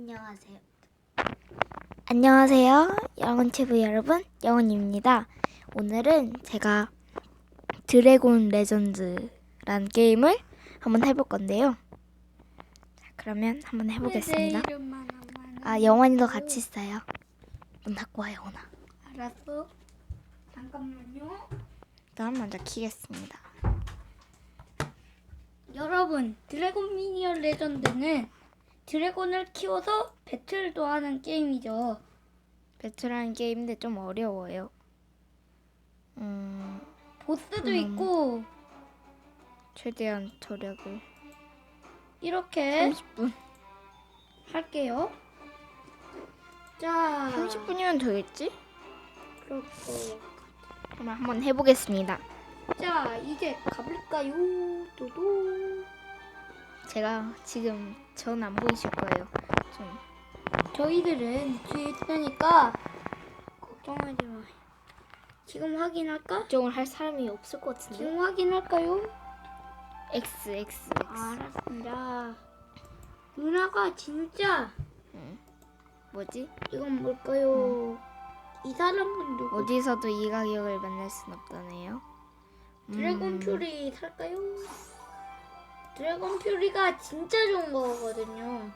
안녕하세요. 안녕하세요. 영원체부 여러분, 영원입니다. 오늘은 제가 드래곤 레전드란 게임을 한번 해볼 건데요. 자, 그러면 한번 해보겠습니다. 내 이름만 하면 아, 영원이도 같이 있어요. 문 닫고 와, 영원아. 알았어. 잠깐만요. 일단 먼저 키겠습니다. 여러분, 드래곤 미니언 레전드는 드래곤을 키워서 배틀도 하는 게임이죠. 배틀하는 게임인데 좀 어려워요. 음, 보스도 음. 있고 최대한 저력을 이렇게 30분. 할게요. 자, 30분이면 되겠지? 그렇고 그럼 한번 해보겠습니다. 자 이제 가볼까요? 도도. 제가 지금 전 안 보이실 거예요. 좀 저희들은 뒤에 있으니까 걱정하지 마. 지금 확인할까? 걱정을 할 사람이 없을 것 같은데. 지금 확인할까요? X X X. 알았습니다. 누나가 진짜 응. 뭐지? 이건 뭘까요? 이 사람은 누구? 어디서도 이 가격을 만날 순 없다네요. 드래곤 음, 퓨리 살까요? 드래곤 퓨리가 진짜 좋은 거거든요.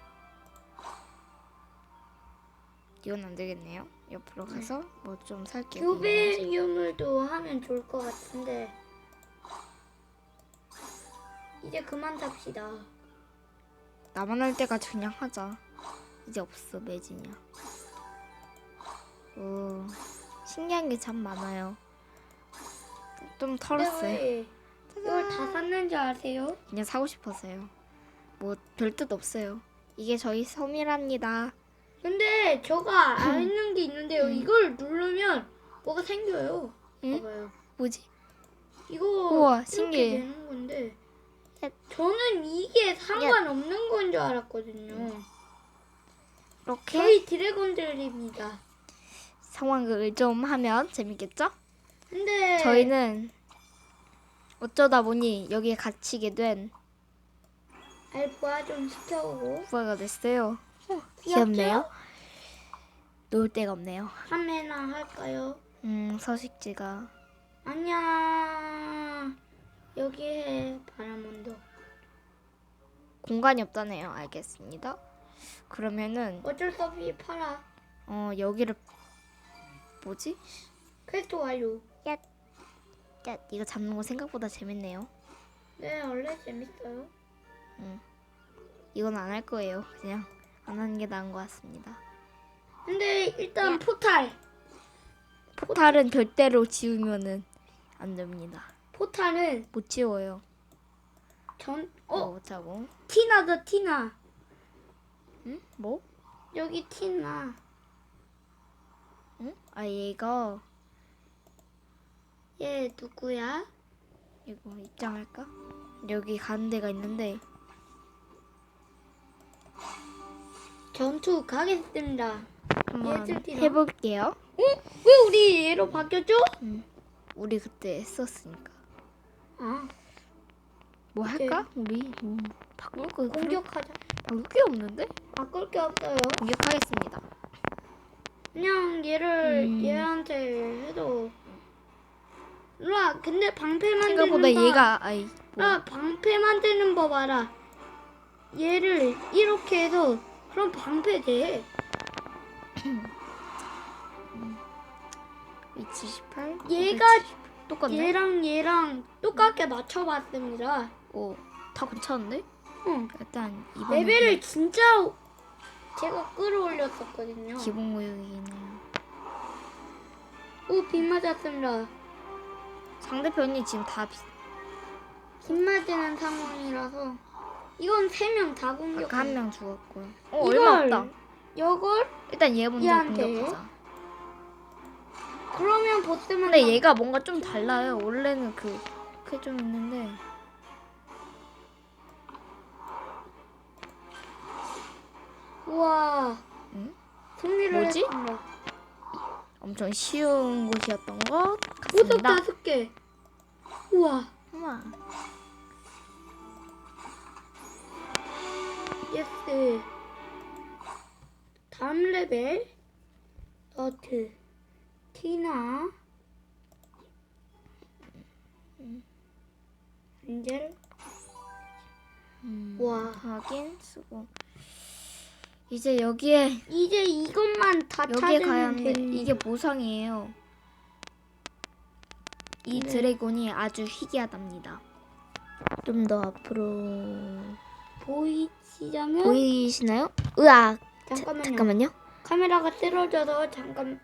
이건 안 되겠네요. 옆으로 가서 뭐 좀 살게요. 교배 유물도 하면 좋을 것 같은데 이제 그만 삽시다. 나만 할 때까지 그냥 하자. 이제 없어 매진이야. 오 신기한 게 참 많아요. 좀 털었어요. 왜 이걸 다 샀는지 아세요? 그냥 사고 싶어서요. 뭐 별 뜻 없어요. 이게 저희 섬이랍니다. 근데 저가 아는 게 있는데요. 이걸 누르면 뭐가 생겨요. 응? 봐봐요. 뭐지? 이거 우와, 이렇게 신기해. 되는 건데 야. 저는 이게 상관없는 건 줄 알았거든요. 이렇게 저희 드래곤들입니다. 상황극을 좀 하면 재밌겠죠? 근데 저희는 어쩌다 보니 여기에 갇히게 된 알바 좀 시켜오고 부하가 됐어요. 귀엽죠? 귀엽네요. 놓을 데가 없네요. 판매나 할까요? 음, 서식지가 안녕. 여기에 바라몬도. 공간이 없다네요. 알겠습니다. 그러면은 어쩔 수 없이 팔아. 어 여기를 뭐지? 퀘스트 완료. 야, 이거 잡는 거 생각보다 재밌네요. 네, 원래 재밌어요. 이건 안 할 거예요. 그냥 안 하는 게 나은 것 같습니다. 근데 일단 포탈. 포탈은 절대로 지우면은 안 됩니다. 포탈은 못 지워요. 전 어, 어, 못 자고. 티나다 티나. 응? 뭐? 여기 티나. 응? 아 얘가 얘 누구야? 이거 입장할까? 여기 가는 데가 있는데 전투 가겠습니다. 한번 얘들? 해볼게요. 어? 왜 우리 얘로 바뀌었죠? 우리 그때 했었으니까. 아, 뭐 오케이. 할까? 우리 뭐 바꿀 거 공격 공격하자. 바꿀 게 없는데? 바꿀 게 없어요. 공격하겠습니다. 그냥 얘를 음. 얘한테 해도 루아 근데 방패 만드는 생각보다 법- 얘가 아이 뭐 루아 방패 만드는 법 알아 얘를 이렇게 해서 그럼 방패 돼 위치 18. 얘가 똑같네. 얘랑 얘랑 똑같게 맞춰봤습니다 오다 괜찮은데? 응. 일단 이번 레벨을 진짜 제가 끌어올렸었거든요 기본 구역이네요. 오 빗 맞았습니다 상대편이 지금 다 비... 빗 맞는 상황이라서 이건 세 명 다 공격 아까 한 명 죽었고요. 어 이걸 얼마 없다. 이걸 일단 얘 먼저 얘한테? 공격하자. 그러면 보스만 근데 얘가 뭔가 좀 달라요. 원래는 그 그게 좀 있는데 우와 응? 승리를 뭐지? 했습니다. 엄청 쉬운 곳이었던 것 같습니다. 다섯 개. 우와 우와. 예스 다음 레벨 너트 티나 엔젤 음, 와. 확인 쓰고 이제 여기에 이제 이것만 다 여기에 가야 찾으면 하는데 되는 이게 보상이에요. 이 네. 드래곤이 아주 희귀하답니다. 좀 더 앞으로 보이시자면 보이시나요? 으악! 자, 잠깐만요. 잠깐만요. 카메라가 떨어져서 잠깐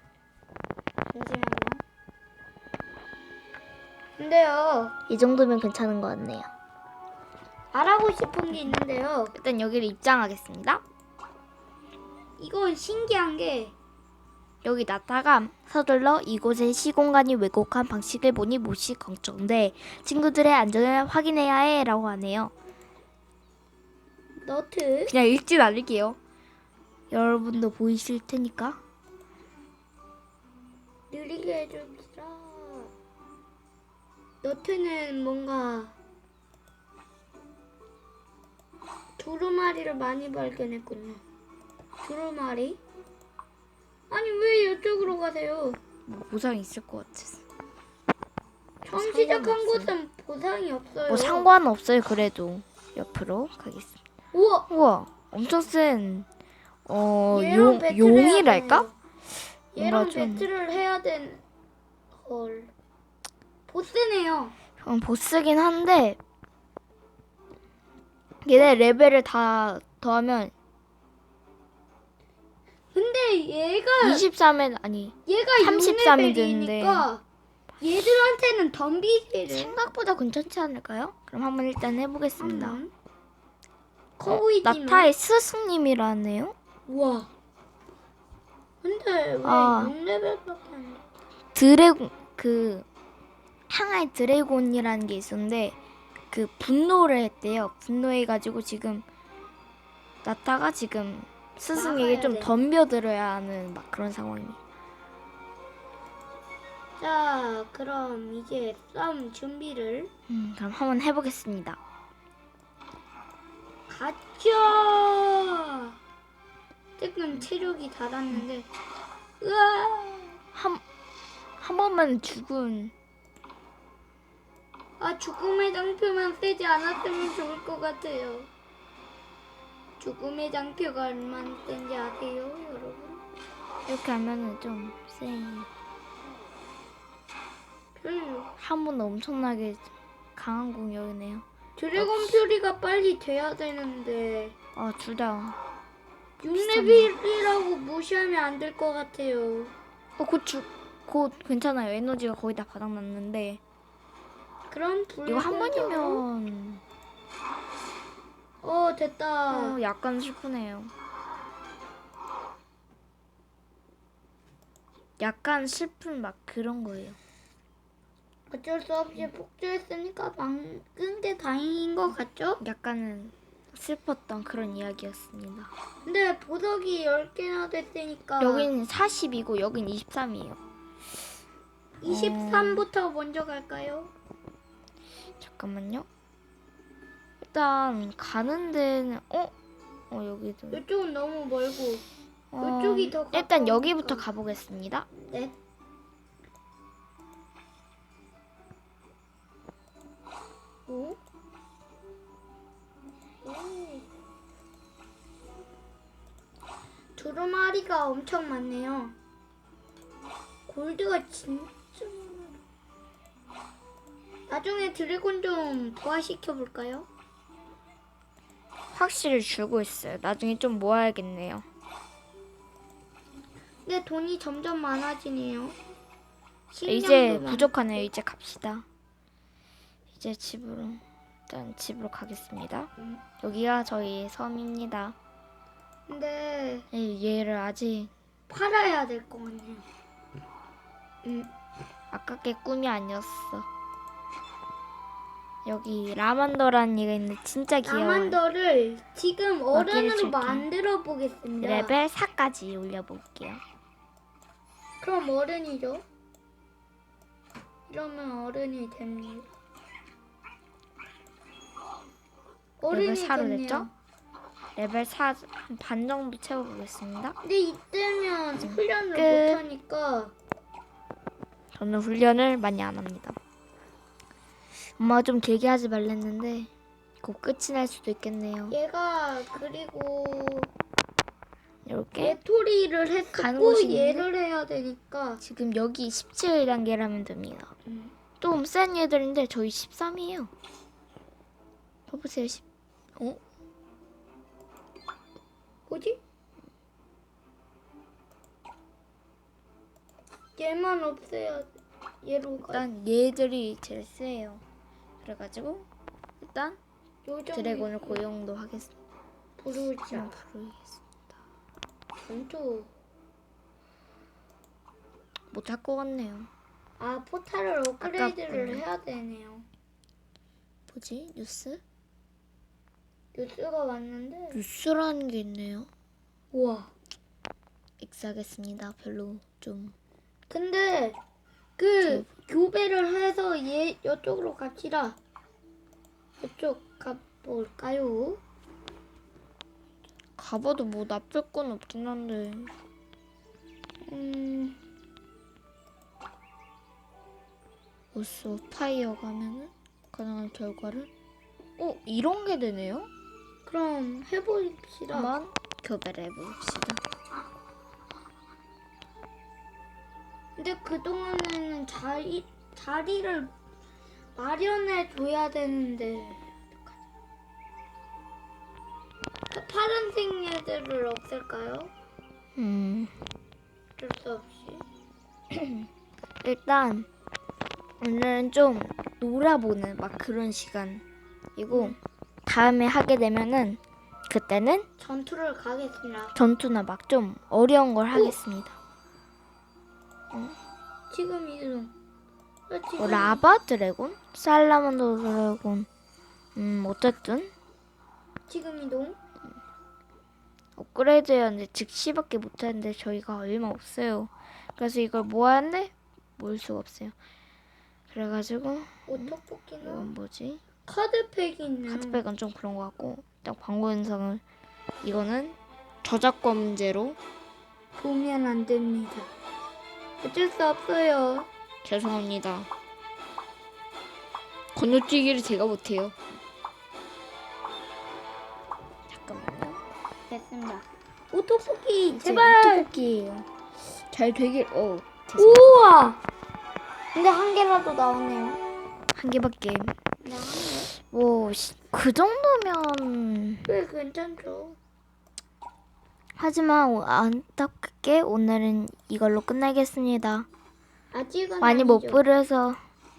잠시만요. 근데요 이 정도면 괜찮은 것 같네요. 말하고 싶은 게 있는데요. 일단 여기를 입장하겠습니다. 이건 신기한 게 여기 나타가 서둘러 이곳의 시공간이 왜곡한 방식을 보니 몹시 걱정돼 친구들의 안전을 확인해야 해라고 하네요. 너트 그냥 읽진 않을게요. 여러분도 보이실 테니까. 느리게 해줍시다. 너트는 뭔가 두루마리를 많이 발견했군요. 두루마리? 아니 왜 이쪽으로 가세요? 뭐 보상이 있을 것 같아서. 처음 시작한 상관없어요. 곳은 보상이 없어요. 뭐 상관없어요 그래도 옆으로 가겠습니다. 우와 우와 엄청 센 어, 얘랑 용, 배틀을 용이랄까? 해야 되네요. 얘랑 뭔가 좀- 배틀을 해야 된 헐. 보스네요. 음, 보스긴 한데 얘네 레벨을 다 더하면 근데 얘가 23에 아니 얘가 33이 6레벨이니까 얘들한테는 덤비기를 생각보다 괜찮지 않을까요? 그럼 한번 일단 해보겠습니다. 한번. 어, 커보이지만 나타의 스승님이라네요. 우와. 근데 왜 아. 6레벨밖에 안 돼? 드래곤 그 항아의 드래곤이라는 게 있었는데 그 분노를 했대요. 분노해가지고 지금 나타가 지금 스승에게 좀 돼. 덤벼들어야 하는 막 그런 상황이. 자, 그럼 이제 싸움 준비를 음, 그럼 한번 해보겠습니다. 가자. 지금 체력이 닳았는데, 으아. 한, 한 번만 죽은 아 죽음의 장표만 세지 않았으면 좋을 것 같아요. 죽음의 장표가 얼마나 센지 아세요, 여러분? 이렇게 하면은 좀 세. 별로. 한 번도 엄청나게 강한 공격이네요. 드래곤 퓨리가 빨리 돼야 되는데 아, 둘 다. 6레벨이라고 무시하면 안 될 것 같아요. 어, 곧 죽, 곧 괜찮아요. 에너지가 거의 다 바닥났는데. 그럼 불 이거 한 번이면 어 됐다. 어, 약간 슬프네요. 약간 슬픈 막 그런 거예요. 어쩔 수 없이 폭주했으니까 막은 게 다행인 것 같죠? 약간은 슬펐던 그런 이야기였습니다. 근데 보석이 10개나 됐으니까 여긴 40이고 여긴 23이에요. 23부터 먼저 갈까요? 잠깐만요. 일단 가는 데는 어? 어 여기도. 이쪽은 너무 멀고 어, 이쪽이 더 일단 가까우니까. 여기부터 가보겠습니다. 네. 오? 오. 두루마리가 엄청 많네요. 골드가 진짜 많아. 나중에 드래곤 좀 부활시켜 볼까요? 확실히 줄고 있어요. 나중에 좀 모아야겠네요. 근데 돈이 점점 많아지네요. 이제 식량도 많- 부족하네요. 이제 갑시다. 이제 집으로 일단 집으로 가겠습니다. 음. 여기가 저희 섬입니다. 근데 예, 얘를 아직 팔아야 될것 같네요. 음, 아깝게 꿈이 아니었어. 여기 라만더라는 얘가 있는데 진짜 귀여워요. 아만더를 지금 어른으로 줄게. 만들어 보겠습니다. 레벨 4까지 올려볼게요. 그럼 어른이죠? 이러면 어른이 됩니다. 레벨 어른이 4로 됐네요. 됐죠? 레벨 4한반 정도 채워보겠습니다. 근데 이때면 훈련을 끝. 못하니까 저는 훈련을 많이 안 합니다. 엄마가 좀 길게 하지 말랬는데 곧 끝이 날 수도 있겠네요. 얘가 그리고 이렇게 얘토리를 가는 했었고 곳이 있는데? 얘를 해야 되니까 지금 여기 17단계라면 됩니다. 음. 좀 센 얘들인데 저희 13이에요. 봐보세요. 10. 어? 뭐지? 얘만 없애야 얘로 가. 일단 얘들이 제일 세요. 그래가지고 일단 드래곤을 고용도 하겠습니다. 부르자. 좀 부르겠습니다. 전투. 못할 것 같네요. 아 포탈을 업그레이드를 아깝군요. 해야 되네요. 뭐지? 뉴스? 뉴스가 왔는데 뉴스라는 게 있네요. 우와. 익사하겠습니다. 별로 좀 근데 그 교배를 해서 얘 이쪽으로 갑시다. 이쪽 가볼까요? 가봐도 뭐 나쁠 건 없긴 한데 음, 오스 파이어 가면은 가능한 결과를 어 이런 게 되네요. 그럼 해봅시다. 한번 교배를 해봅시다. 근데 그 동안에는 자리 자리를 마련해 줘야 되는데 어떡하지? 그 파란색 애들을 없앨까요? 음 어쩔 수 없이. 일단 오늘은 좀 놀아보는 막 그런 시간이고 다음에 하게 되면은 그때는 전투를 가겠습니다. 전투나 막 좀 어려운 걸 하겠습니다. 지금 이동. 어, 지금 뭐 라바 드래곤, 살라만더 드래곤, 음 어쨌든 지금 이동. 업그레이드였는데 즉시밖에 못하는데 저희가 얼마 없어요. 그래서 이걸 모았는데 모을 수가 없어요. 그래가지고 오토포키는 이건 뭐지? 카드팩이 있네요. 카드백은 좀 그런 것 같고 딱 광고 영상을 이거는 저작권 문제로 보면 안 됩니다. 어쩔 수 없어요. 죄송합니다. 건너뛰기를 제가 못해요. 잠깐만요. 됐습니다. 오토포키 이제 제발. 토끼예요. 잘 되길. 어. 우와. 근데 한 개라도 나오네요. 한 개밖에. 네, 한 개. 뭐그 정도면 왜 괜찮죠? 하지만 오- 안타깝게 오늘은 이걸로 끝나겠습니다. 아직은 많이 못 아니죠. 부려서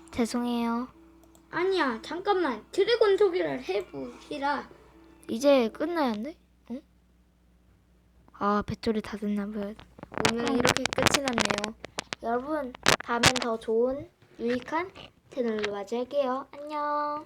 죄송해요. 아니야, 잠깐만. 드래곤 소개를 해봅시다. 이제 끝나야는데? 응? 아 배터리 다 됐나 봐요. 오늘은 이렇게 끝이 났네요. 여러분 다음엔 더 좋은 유익한 채널로 맞이할게요. 안녕.